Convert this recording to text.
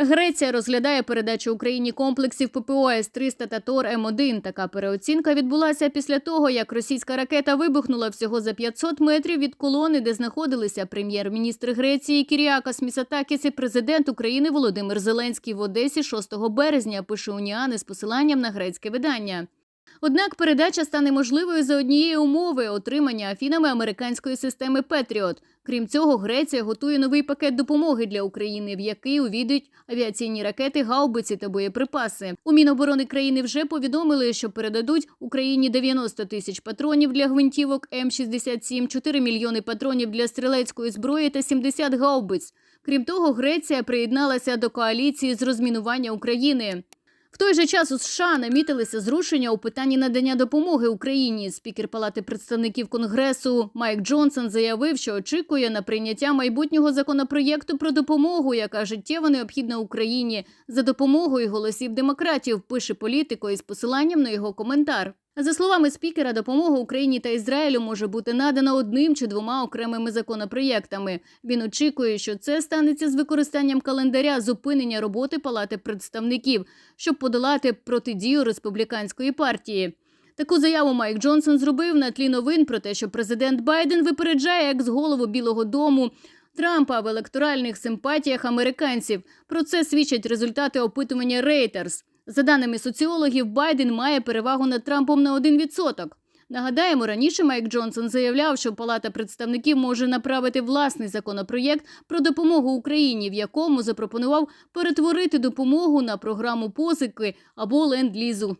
Греція розглядає передачу Україні комплексів ППО С-300 та Тор М1. Така переоцінка відбулася після того, як російська ракета вибухнула всього за 500 метрів від колони, де знаходилися прем'єр-міністр Греції Кіріакас Місатакіс і президент України Володимир Зеленський в Одесі 6 березня. Пише Уніани з посиланням на грецьке видання. Однак передача стане можливою за однієї умови отримання афінами американської системи Петріот. Крім цього, Греція готує новий пакет допомоги для України, в який увійдуть авіаційні ракети, гаубиці та боєприпаси. У Міноборони країни вже повідомили, що передадуть Україні 90 тисяч патронів для гвинтівок М67, 4 мільйони патронів для стрілецької зброї та 70 гаубиць. Крім того, Греція приєдналася до коаліції з розмінування України. Той же час у США намітилися зрушення у питанні надання допомоги Україні. Спікер Палати представників Конгресу Майк Джонсон заявив, що очікує на прийняття майбутнього законопроєкту про допомогу, яка життєво необхідна Україні за допомогою голосів демократів. Пише політико із посиланням на його коментар. За словами спікера, допомога Україні та Ізраїлю може бути надана одним чи двома окремими законопроєктами. Він очікує, що це станеться з використанням календаря зупинення роботи Палати представників, щоб подолати протидію республіканської партії. Таку заяву Майк Джонсон зробив на тлі новин про те, що президент Байден випереджає екс-голову Білого Дому Трампа в електоральних симпатіях американців. Про це свідчать результати опитування Reuters. За даними соціологів, Байден має перевагу над Трампом на 1%. Нагадаємо, раніше Майк Джонсон заявляв, що Палата представників може направити власний законопроєкт про допомогу Україні, в якому запропонував перетворити допомогу на програму позики або ленд-лізу.